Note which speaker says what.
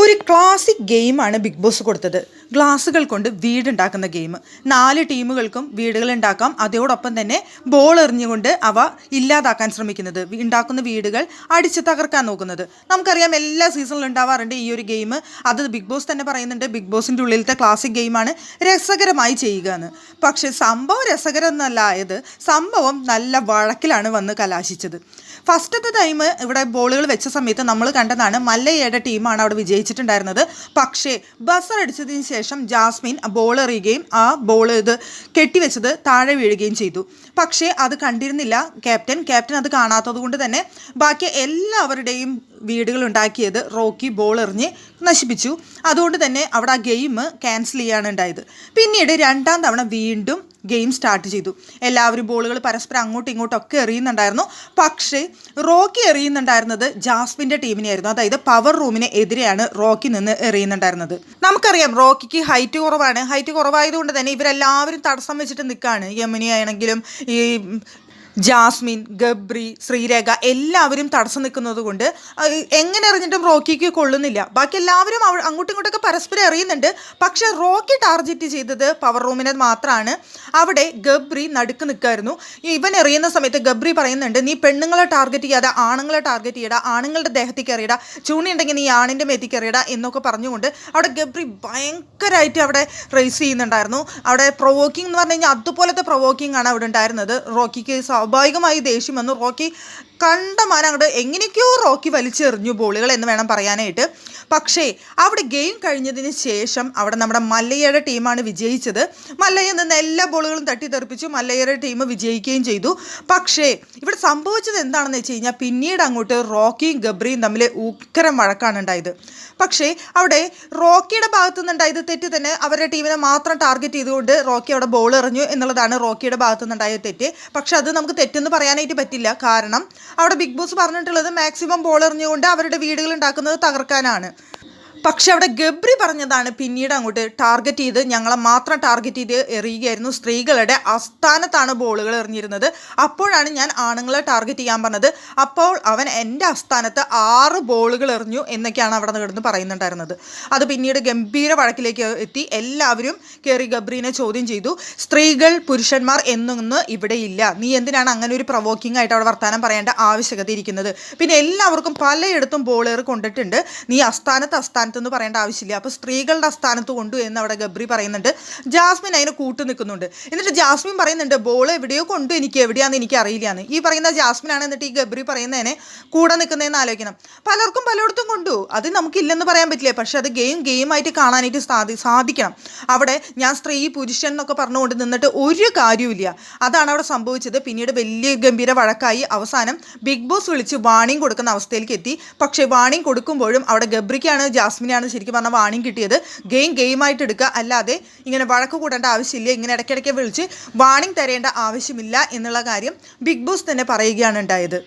Speaker 1: ഒരു ക്ലാസിക് ഗെയിമാണ് big boss കൊടുത്തത്. ഗ്ലാസുകൾ കൊണ്ട് വീടുണ്ടാക്കുന്ന ഗെയിം. നാല് ടീമുകൾക്കും വീടുകൾ ഉണ്ടാക്കാം അതോടൊപ്പം തന്നെ ബോൾ എറിഞ്ഞുകൊണ്ട് അവ ഇല്ലാതാക്കാൻ ശ്രമിക്കുന്നത്. ഉണ്ടാക്കുന്ന വീടുകൾ അടിച്ച് തകർക്കാൻ നോക്കുന്നത്. നമുക്കറിയാം എല്ലാ സീസണിലും ഉണ്ടാവാറുണ്ട് ഈ ഒരു ഗെയിം. അത് ബിഗ് ബോസ് തന്നെ പറയുന്നുണ്ട്. ബിഗ് ബോസിന്റെ ഉള്ളിലത്തെ ക്ലാസിക് ഗെയിമാണ് രസകരമായി ചെയ്യുക എന്ന്. പക്ഷേ സംഭവം രസകരം എന്നല്ല ആയത് സംഭവം നല്ല വഴക്കിലാണ് വന്ന് കലാശിച്ചത്. ഫസ്റ്റത്തെ ടൈം ഇവിടെ ബോളുകൾ വെച്ച സമയത്ത് നമ്മൾ കണ്ടതാണ് മല്ലയ്യയുടെ ടീമാണ് അവിടെ വിജയിച്ചിട്ടുണ്ടായിരുന്നത്. പക്ഷേ ബസർ അടിച്ചതിന് ശേഷം ജാസ്മിൻ ബോൾ എറിയുകയും ആ ബോൾ ഇത് കെട്ടിവെച്ചത് താഴെ വീഴുകയും ചെയ്തു. പക്ഷേ അത് കണ്ടിരുന്നില്ല. ക്യാപ്റ്റൻ ക്യാപ്റ്റൻ അത് കാണാത്തത് കൊണ്ട് തന്നെ ബാക്കി എല്ലാവരുടെയും വീടുകൾ ഉണ്ടാക്കിയത് റോക്കി ബോൾ എറിഞ്ഞ് നശിപ്പിച്ചു. അതുകൊണ്ട് തന്നെ അവിടെ ആ ഗെയിം ക്യാൻസൽ ചെയ്യാണ് ഉണ്ടായത് പിന്നീട് രണ്ടാം തവണ വീണ്ടും ഗെയിം സ്റ്റാർട്ട് ചെയ്തു. എല്ലാവരും ബോളുകൾ പരസ്പരം അങ്ങോട്ടും ഇങ്ങോട്ടും ഒക്കെ എറിയുന്നുണ്ടായിരുന്നു. പക്ഷേ റോക്കി എറിയുന്നുണ്ടായിരുന്നത് ജാസ്മിന്റെ ടീമിനെയായിരുന്നു. അതായത് പവർ റൂമിന് എതിരെയാണ് റോക്കി നിന്ന് എറിയുന്നുണ്ടായിരുന്നത്. നമുക്കറിയാം റോക്കിക്ക് ഹൈറ്റ് കുറവാണ്. ഹൈറ്റ് കുറവായതുകൊണ്ട് തന്നെ ഇവരെല്ലാവരും തടസ്സം വെച്ചിട്ട് നിൽക്കുകയാണ് യമുനി ആണെങ്കിലും ഈ ജാസ്മിൻ ഗബ്രി ശ്രീരേഖ എല്ലാവരും തടസ്സം നിൽക്കുന്നത് കൊണ്ട് എങ്ങനെ എറിഞ്ഞിട്ടും റോക്കിക്ക് കൊള്ളുന്നില്ല. ബാക്കി എല്ലാവരും അവ- അങ്ങോട്ടും ഇങ്ങോട്ടൊക്കെ പരസ്പരം എറിയുന്നുണ്ട് പക്ഷെ റോക്കി ടാർഗറ്റ് ചെയ്തത് പവർ റൂമിനെ മാത്രമാണ് അവിടെ ഗബ്രി നടുക്ക് നിൽക്കായിരുന്നു. ഇവൻ എറിയുന്ന സമയത്ത് ഗബ്രി പറയുന്നുണ്ട് നീ പെണ്ണുങ്ങളെ ടാർഗറ്റ് ചെയ്യാതെ ആണുങ്ങളെ ടാർഗറ്റ് ചെയ്യടാ ആണുങ്ങളുടെ ദേഹത്തേക്ക് എറിയടാ ചൂണിയുണ്ടെങ്കിൽ നീ ആണിന്റെ മേത്തേക്ക് എറിയടാ എന്നൊക്കെ പറഞ്ഞുകൊണ്ട് അവിടെ ഗബ്രി ഭയങ്കരമായിട്ട് അവിടെ റേസ് ചെയ്യുന്നുണ്ടായിരുന്നു. അവിടെ പ്രൊവോക്കിംഗ് എന്ന് പറഞ്ഞു കഴിഞ്ഞാൽ അതുപോലത്തെ പ്രൊവോക്കിംഗ് ആണ് അവിടെ ഉണ്ടായിരുന്നത്. റോക്കിക്ക് സ്വാഭാവികമായി ദേഷ്യം വന്നു. റോക്കി കണ്ടമാനം അങ്ങോട്ട് എങ്ങനെയൊക്കെയോ റോക്കി വലിച്ചെറിഞ്ഞു ബോളുകൾ എന്ന് വേണം പറയാനായിട്ട്. പക്ഷേ അവിടെ ഗെയിം കഴിഞ്ഞതിന് ശേഷം അവിടെ നമ്മുടെ മല്ലയ്യയുടെ ടീമാണ് വിജയിച്ചത്. മല്ലയ്യ നിന്ന് എല്ലാ ബോളുകളും തട്ടിത്തെറിപ്പിച്ചു. മല്ലയ്യയുടെ ടീം വിജയിക്കുകയും ചെയ്തു. പക്ഷേ ഇവിടെ സംഭവിച്ചത് എന്താണെന്ന് വെച്ച് കഴിഞ്ഞാൽ പിന്നീട് അങ്ങോട്ട് റോക്കിയും ഗബ്രിയും തമ്മിൽ ഉക്കരം വഴക്കാണ് ഉണ്ടായത്. പക്ഷേ അവിടെ റോക്കിയുടെ ഭാഗത്തു നിന്നുണ്ടായത് തെറ്റ് തന്നെ. അവരുടെ ടീമിനെ മാത്രം ടാർഗറ്റ് ചെയ്തുകൊണ്ട് റോക്കി അവിടെ ബോൾ എറിഞ്ഞു എന്നുള്ളതാണ് റോക്കിയുടെ ഭാഗത്തു നിന്നുണ്ടായ തെറ്റ്. പക്ഷേ അത് നമുക്ക് തെറ്റെന്ന് പറയാനായിട്ട് പറ്റില്ല. കാരണം അവിടെ ബിഗ് ബോസ് പറഞ്ഞിട്ടുള്ളത് മാക്സിമം ബോൾ എറിഞ്ഞുകൊണ്ട് അവരുടെ വീടുകൾ ഉണ്ടാക്കുന്നത് തകർക്കാനാണ്. പക്ഷെ അവിടെ ഗബ്രി പറഞ്ഞതാണ് പിന്നീട് അങ്ങോട്ട് ടാർഗറ്റ് ചെയ്ത് ഞങ്ങളെ മാത്രം ടാർഗറ്റ് ചെയ്ത് എറിയുകയായിരുന്നു. സ്ത്രീകളുടെ അസ്ഥാനത്താണ് ബോളുകൾ എറിഞ്ഞിരുന്നത്. അപ്പോഴാണ് ഞാൻ ആണുങ്ങളെ ടാർഗറ്റ് ചെയ്യാൻ പറഞ്ഞത്. അപ്പോൾ അവൻ എന്റെ അസ്ഥാനത്ത് ആറ് ബോളുകൾ എറിഞ്ഞു എന്നൊക്കെയാണ് അവിടെ കിടന്ന് പറയുന്നുണ്ടായിരുന്നത്. അത് പിന്നീട് ഗംഭീര വഴക്കിലേക്ക് എത്തി. എല്ലാവരും കയറി ഗബ്രീനെ ചോദ്യം ചെയ്തു. സ്ത്രീകൾ പുരുഷന്മാർ എന്നൊന്ന് ഇവിടെ ഇല്ല. നീ എന്തിനാണ് അങ്ങനെ ഒരു പ്രവോക്കിംഗ് ആയിട്ട് അവിടെ വർത്തമാനം പറയേണ്ട ആവശ്യകത ഇരിക്കുന്നത്? പിന്നെ എല്ലാവർക്കും പലയിടത്തും ബോളേർ കൊണ്ടിട്ടുണ്ട്. നീ അസ്ഥാനത്ത് അസ്ഥാനത്ത് എന്ന് പറയേണ്ട ആവശ്യമില്ല. അപ്പോൾ സ്ത്രീകളുടെ സ്ഥാനത്ത് കൊണ്ടു എന്ന് അവിടെ ഗബ്രി പറയുന്നുണ്ട്. ജാസ്മിൻ അതിനെ കൂട്ടു നിൽക്കുന്നുണ്ട്. എന്നിട്ട് ജാസ്മിൻ പറയുന്നുണ്ട് ബോൾ എവിടെയോ കൊണ്ടു എനിക്ക് എവിടെയാണെന്ന് എനിക്ക് അറിയില്ലാന്ന്. ഈ പറയുന്ന ജാസ്മിനാണ് എന്നിട്ട് ഈ ഗബ്രി പറയുന്നതിനെ കൂടെ നിൽക്കുന്നതെന്ന് ആലോചിക്കണം. പലർക്കും പലയിടത്തും കൊണ്ടു. അത് നമുക്കില്ലെന്ന് പറയാൻ പറ്റില്ല? പക്ഷെ അത് ഗെയിം ഗെയിമായിട്ട് കാണാനായിട്ട് സാധി സാധിക്കണം. അവിടെ ഞാൻ സ്ത്രീ പുരുഷൻ എന്നൊക്കെ പറഞ്ഞുകൊണ്ട് നിന്നിട്ട് ഒരു കാര്യവുമില്ല. അതാണ് അവിടെ സംഭവിച്ചത്. പിന്നീട് വലിയ ഗംഭീര വഴക്കായി അവസാനം ബിഗ് ബോസ് വിളിച്ച് വാണിംഗ് കൊടുക്കുന്ന അവസ്ഥയിലേക്ക് എത്തി. പക്ഷേ വാണിംഗ് കൊടുക്കുമ്പോഴും അവിടെ ഗബ്രിക്കാണ് ജാസ്മിനാണ് ശരിക്കും പറഞ്ഞാൽ വാണിംഗ് കിട്ടിയത്. ഗെയിം ഗെയിമായിട്ട് എടുക്കുക. അല്ലാതെ ഇങ്ങനെ വഴക്ക് കൂടേണ്ട ആവശ്യമില്ല. ഇങ്ങനെ ഇടയ്ക്കിടയ്ക്ക് വിളിച്ച് വാണിംഗ് തരേണ്ട ആവശ്യമില്ല എന്നുള്ള കാര്യം ബിഗ് ബോസ് തന്നെ പറയുകയാണ് ഉണ്ടായത്.